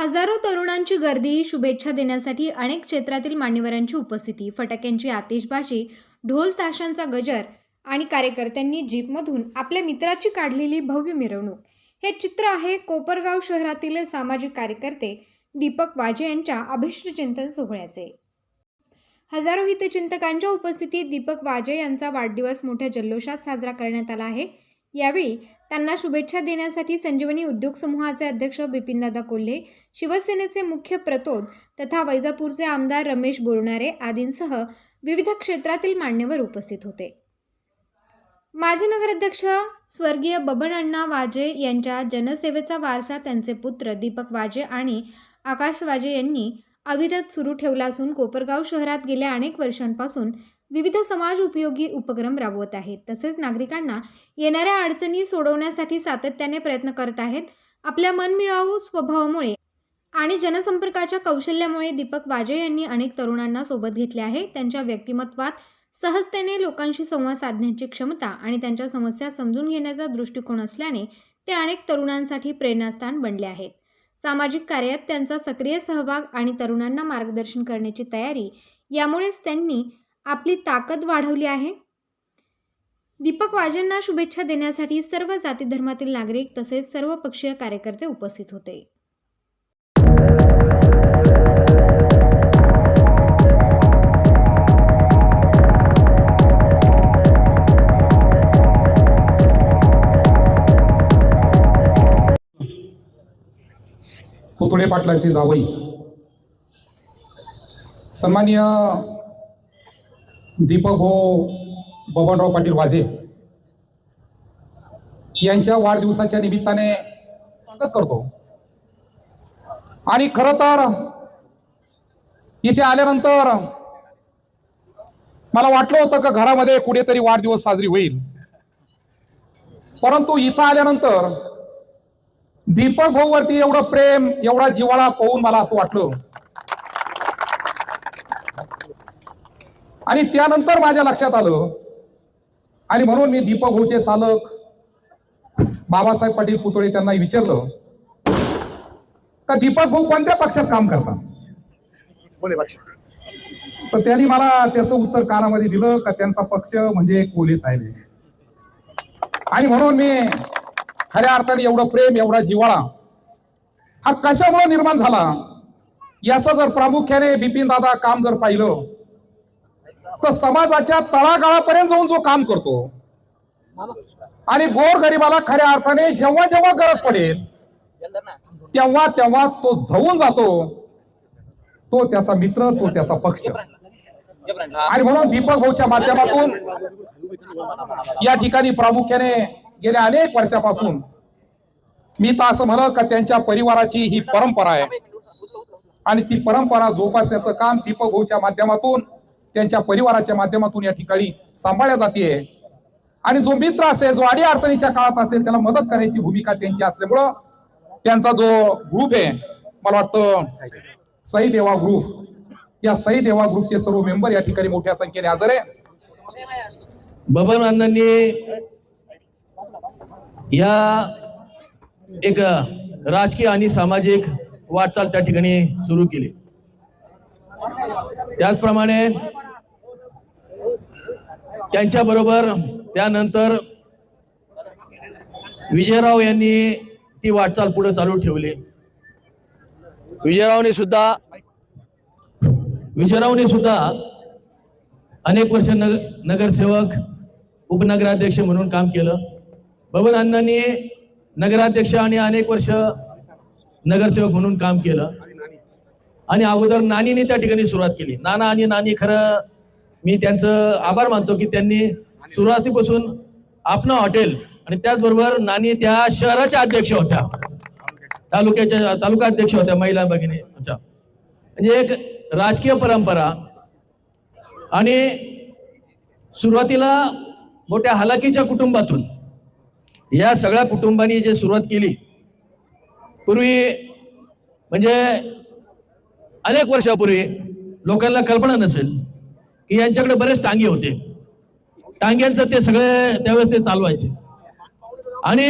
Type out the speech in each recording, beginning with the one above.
हजारो तरुणांची गर्दी शुभेच्छा देण्यासाठी अनेक क्षेत्रातील मान्यवरांची उपस्थिती फटाक्यांची आतिषबाजी ढोल ताशांचा गजर आणि कार्यकर्त्यांनी जीपमधून आपल्या मित्राची काढलेली भव्य मिरवणूक. हे चित्र आहे कोपरगाव शहरातील सामाजिक कार्यकर्ते दीपक वाजे यांच्या अभिष्ट चिंतन सोहळ्याचे. हजारो हितचिंतकांच्या उपस्थितीत दीपक वाजे यांचा वाढदिवस मोठ्या जल्लोषात साजरा करण्यात आला आहे. यावेळी त्यांना शुभेच्छा देण्यासाठी संजीवनी उद्योग समूहाचे अध्यक्ष बिपिनदादा कोल्हे शिवसेनेचे मुख्य प्रतोद तथा वैजापूरचे आमदार रमेश बोरणारे आदींसह विविध क्षेत्रातील मान्यवर उपस्थित होते. माजी नगराध्यक्ष स्वर्गीय बबन अण्णा वाजे यांच्या जनसेवेचा वारसा त्यांचे पुत्र दीपक वाजे आणि आकाश वाजे यांनी अविरत सुरू ठेवला असून कोपरगाव शहरात गेल्या अनेक वर्षांपासून विविध समाज उपयोगी उपक्रम राबवत आहेत. तसेच नागरिकांना येणाऱ्या अडचणी सोडवण्यासाठी सातत्याने प्रयत्न करत आहेत. आपल्या मनमिळावू स्वभावामुळे आणि जनसंपर्काच्या कौशल्यामुळे दीपक वाजे यांनी अनेक तरुणांना सोबत घेतले आहे. त्यांच्या व्यक्तिमत्वात सहजतेने लोकांशी संवाद साधण्याची क्षमता आणि त्यांच्या समस्या समजून घेण्याचा दृष्टिकोन असल्याने ते अनेक तरुणांसाठी प्रेरणास्थान बनले आहेत. सामाजिक कार्यात त्यांचा सक्रिय सहभाग आणि तरुणांना मार्गदर्शन करण्याची तयारी यामुळेच त्यांनी आपली ताकद वाढवली आहे. दीपक वाजेंना शुभेच्छा देण्यासाठी सर्व जाती धर्मातील नागरिक तसेच सर्व पक्षीय कार्यकर्ते उपस्थित होते. पुतळे पाटलांची जावई. सन्माननीय दीपक भो बबनराव पाटील वाजे यांच्या वाढदिवसाच्या निमित्ताने स्वागत करतो. आणि खर तर इथे आल्यानंतर मला वाटलं होतं का घरामध्ये कुठेतरी वाढदिवस साजरी होईल. परंतु इथं आल्यानंतर दीपक भाऊ वरती एवढं प्रेम एवढा जिवाळा पाहून मला असं वाटलं आणि त्यानंतर माझ्या लक्षात आलं. आणि म्हणून मी दीपक भाऊचे चालक बाबासाहेब पाटील पुतळे त्यांना विचारलं का दीपक भाऊ कोणत्या पक्षात काम करतात? तर त्यांनी मला त्याचं उत्तर कानामध्ये दिलं का त्यांचा पक्ष म्हणजे कोले साहेब आहे. आणि म्हणून मी खऱ्या अर्थाने एवढं प्रेम एवढा जिव्हाळा हा कशामुळे निर्माण झाला? याचं जर प्रामुख्याने बिपिन दादा काम जर पाहिलं तर समाजाच्या तळागाळापर्यंत जाऊन जो काम करतो. आणि गोर गरिबाला खऱ्या अर्थाने जेव्हा जेव्हा गरज पडेल तेव्हा तेव्हा तो झवून जातो. तो त्याचा मित्र तो त्याचा पक्ष. आणि म्हणून दीपक भाऊच्या माध्यमातून या ठिकाणी प्रामुख्याने गेल्या अनेक वर्षापासून मी तर असं म्हणत का त्यांच्या परिवाराची ही परंपरा आहे. आणि ती परंपरा जोपासण्याचं काम दीपक भाऊच्या माध्यमातून त्यांच्या परिवाराच्या माध्यमातून या ठिकाणी सांभाळल्या जाते. आणि जो मित्र असेल जो आडी अडचणीच्या काळात असेल त्याला मदत करायची भूमिका त्यांची असल्यामुळं त्यांचा जो ग्रुप आहे मला वाटतं सई देवा ग्रुप या सई देवा ग्रुपचे सर्व मेंबर या ठिकाणी मोठ्या संख्येने हजर आहे. बबन अण्णांनी या एक राजकीय आणि सामाजिक वाटचाल त्या ठिकाणी सुरू केली. त्याचप्रमाणे त्यांच्या बरोबर त्यानंतर विजयराव यांनी ती वाटचाल पुढे चालू ठेवली. विजयरावने सुद्धा विजयरावने सुद्धा अनेक वर्ष नग नगरसेवक उपनगराध्यक्ष म्हणून काम केलं. बबन अण्णांनी नगराध्यक्ष आणि अनेक वर्ष नगरसेवक म्हणून काम केलं. आणि अगोदर नानीने त्या ठिकाणी सुरुवात केली. नाना आणि नानी खरं मी त्यांचं आभार मानतो की त्यांनी सुरुवातीपासून आपलं हॉटेल आणि त्याचबरोबर नानी त्या शहराच्या अध्यक्ष होत्या. तालुक्याच्या तालुका अध्यक्ष होत्या महिला भगिनी होत्या. म्हणजे एक राजकीय परंपरा आणि सुरुवातीला मोठ्या हलाखीच्या कुटुंबातून या सगळ्या कुटुंबांनी जे सुरुवात केली पूर्वी म्हणजे अनेक वर्षापूर्वी लोकांना कल्पना नसेल की यांच्याकडे बरेच टांगे होते. टांग्यांचं ते सगळे त्यावेळेस ते चालवायचे. आणि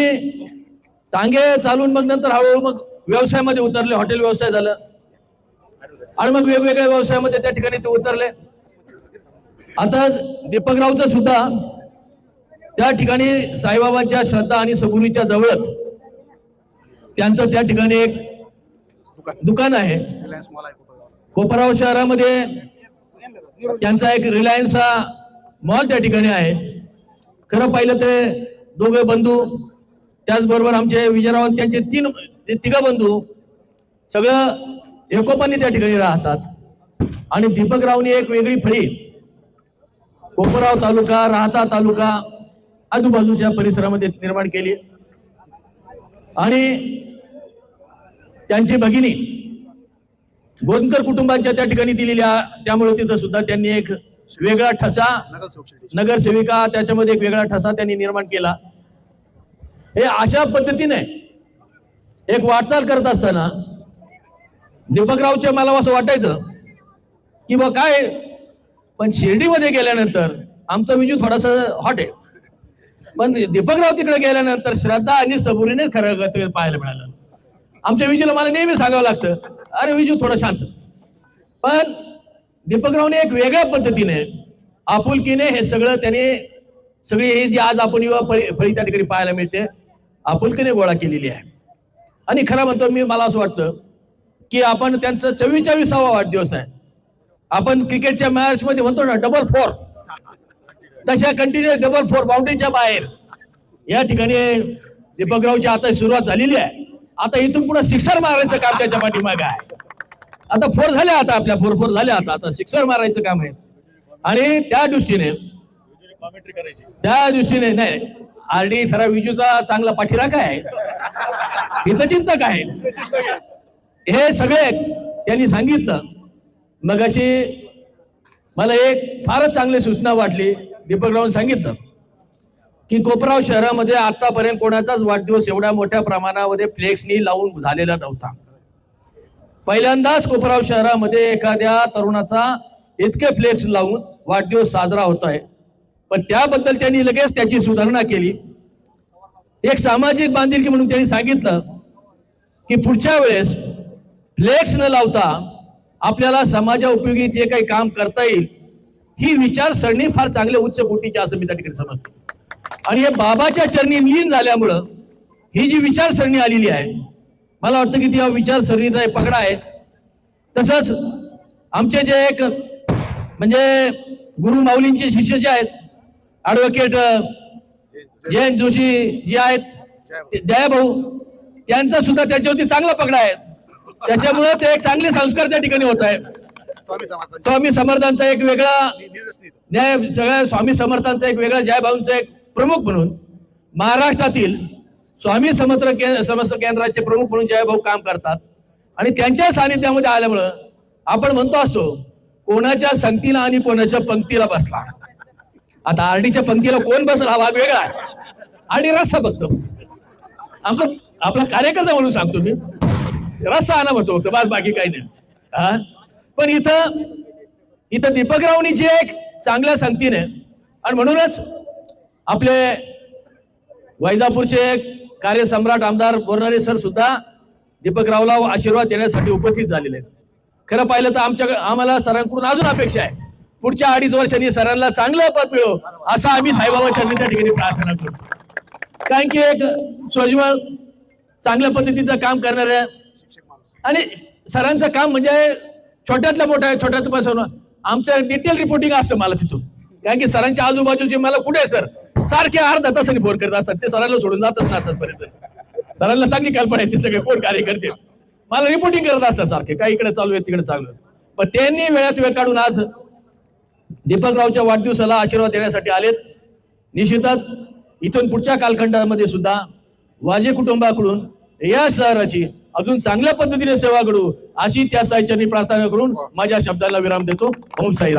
टांगे चालून मग नंतर हळूहळू मग व्यवसायामध्ये उतरले. हॉटेल व्यवसाय झालं. आणि मग वेगवेगळ्या व्यवसायामध्ये त्या ठिकाणी ते उतरले. आता दीपकरावचं सुद्धा त्या ठिकाणी साईबाबांच्या श्रद्धा आणि सगुरीच्या जवळच त्यांचं त्या ठिकाणी एक दुकान दुकान आहे. कोपराव शहरामध्ये त्यांचा एक रिलायन्सचा मॉल त्या ठिकाणी आहे. खरं पाहिलं ते दोघे बंधू त्याचबरोबर आमचे विजयराव त्यांचे तीन तिघं बंधू सगळं एकोपाने त्या ठिकाणी राहतात. आणि दीपकरावनी एक वेगळी फळी. कोपराव तालुका राहता तालुका आजूबाजूच्या परिसरामध्ये निर्माण केली. आणि त्यांची भगिनी गोंदकर कुटुंबांच्या त्या ठिकाणी दिलेल्या त्यामुळे तिथं सुद्धा त्यांनी एक वेगळा ठसा नगरसेविका त्याच्यामध्ये एक वेगळा ठसा त्यांनी निर्माण केला. हे अशा पद्धतीने एक वाटचाल करत असताना दीपकरावचे मला असं वाटायचं की बा काय पण शिर्डीमध्ये गेल्यानंतर आमचा विजू थोडासा हॉट आहे. पण दीपकराव तिकडे गेल्यानंतर श्रद्धा आणि सबुरीने खरं ते पाहायला मिळालं. आमच्या विजूला मला नेहमी सांगावं लागतं अरे विजू थोडं शांत. पण दीपकरावने एक वेगळ्या पद्धतीने आपुलकीने हे सगळं त्याने सगळी हे जी आज आपण युवा फळी फळी त्या ठिकाणी पाहायला मिळते आपुलकीने गोळा केलेली आहे. आणि खरं म्हणतो मी मला असं वाटतं की आपण त्यांचा चव्वेचाळीसावा वाढदिवस आहे. आपण क्रिकेटच्या मॅचमध्ये म्हणतो ना डबल फोर तशा कंटिन्युअस डबल फोर बाउंड्रीच्या बाहेर. या ठिकाणी दीपकरावची आता सुरुवात झालेली आहे. आता इथून पुढे सिक्सर मारायचं काम त्याच्या पाठीमागे आहे. आता फोर झाल्या आता आपल्या फोर फोर झाल्या आता. आता सिक्सर मारायचं काम आहे. आणि त्या दृष्टीने त्या दृष्टीने नाही आर डी खरा विजूचा चांगला पाठीराखा आहे. हितचिंतक आहे. हे सगळे त्यांनी सांगितलं. मग अशी मला एक फारच चांगली सूचना वाटली. दीपक रावून सांगितलं. की कोपराव शहरामध्ये आतापर्यंत कोणाचाच वाढदिवस एवढ्या मोठ्या प्रमाणामध्ये फ्लेक्सनी लावून झालेला नव्हता. पहिल्यांदाच कोपराव शहरामध्ये एखाद्या तरुणाचा इतके फ्लेक्स लावून वाढदिवस साजरा होत आहे पण त्याबद्दल त्यांनी लगेच त्याची सुधारणा केली. एक सामाजिक बांधिलकी म्हणून त्यांनी सांगितलं की पुढच्या वेळेस फ्लेक्स न लावता आपल्याला समाजा उपयोगी जे काही काम करता येईल ही विचारसरणी फार चांगल्या उच्च कोटीची असं मी त्या ठिकाणी समजतो. आणि हे बाबाच्या चरणी लीन झाल्यामुळं ही जी विचारसरणी आलेली आहे मला वाटतं की ती या विचारसरणीचा एक पगडा आहे. तसंच आमचे जे एक म्हणजे गुरु माऊलींचे शिष्य जे आहेत ॲडव्होकेट जयंत जोशी जे आहेत दयाभाऊ त्यांचा सुद्धा त्याच्यावरती चांगला पगडा आहे. त्याच्यामुळे ते एक चांगले संस्कार त्या ठिकाणी होत आहे स्वामी समर्थांचा एक वेगळा न्याय सगळ्या स्वामी समर्थांचा एक वेगळा जयभाऊंचा एक प्रमुख म्हणून महाराष्ट्रातील स्वामी समत्र केंद्र समस्त केंद्राचे प्रमुख म्हणून जयभाऊ काम करतात. आणि त्यांच्या सानिध्यामध्ये आल्यामुळं आपण म्हणतो असो कोणाच्या संगतीला आणि कोणाच्या पंक्तीला बसला. आता आरडीच्या पंक्तीला कोण बसला हा भाग वेगळा आहे. आणि रस्सा बघतो. आमचा आपला कार्यकर्ता म्हणून सांगतो मी. रस्सा आणा म्हणतो फक्त बस बाकी काही नाही. हा? पण इथं इथं दीपकरावनी जे एक चांगल्या संगतीने आणि म्हणूनच आपले वैजापूरचे कार्यसम्राट आमदार बोरणारे सर सुद्धा दीपकरावला आशीर्वाद देण्यासाठी उपस्थित झालेले आहेत. खरं पाहिलं तर आमच्या आम्हाला सरांकडून अजून अपेक्षा आहे. पुढच्या अडीच वर्षांनी सरांना चांगलं पद मिळो असं आम्ही साईबाबाच्या त्या ठिकाणी प्रार्थना करतो. कारण की एक सोजवळ चांगल्या पद्धतीचं काम करणाऱ्या आहे आणि सरांचं काम म्हणजे छोट्यातलं मोठं आहे छोट्यातलं पासून आमचं डिटेल रिपोर्टिंग असतं मला तिथून. कारण की सरांच्या आजूबाजूचे मला कुठे आहे सर? सारखे अर्धा तासाने फोन करत असतात. ते सरांना सोडून जातात ना आतापर्यंत. सरांना चांगली कल्पना आहे ते सगळे कोण कार्यकर्ते. मला रिपोर्टिंग करत असतात सारखे. काय इकडे चालू आहे तिकडे चालू आहे. पण त्यांनी वेळात वेळ काढून आज दीपकरावच्या वाढदिवसाला आशीर्वाद देण्यासाठी आलेत. निश्चितच इथून पुढच्या कालखंडामध्ये सुद्धा वाजे कुटुंबाकडून या शहराची अजून चांगल्या पद्धतीने सेवा घडू अशी त्या साईच्या प्रार्थना करून माझ्या शब्दाला विराम देतो. ओम साईराम.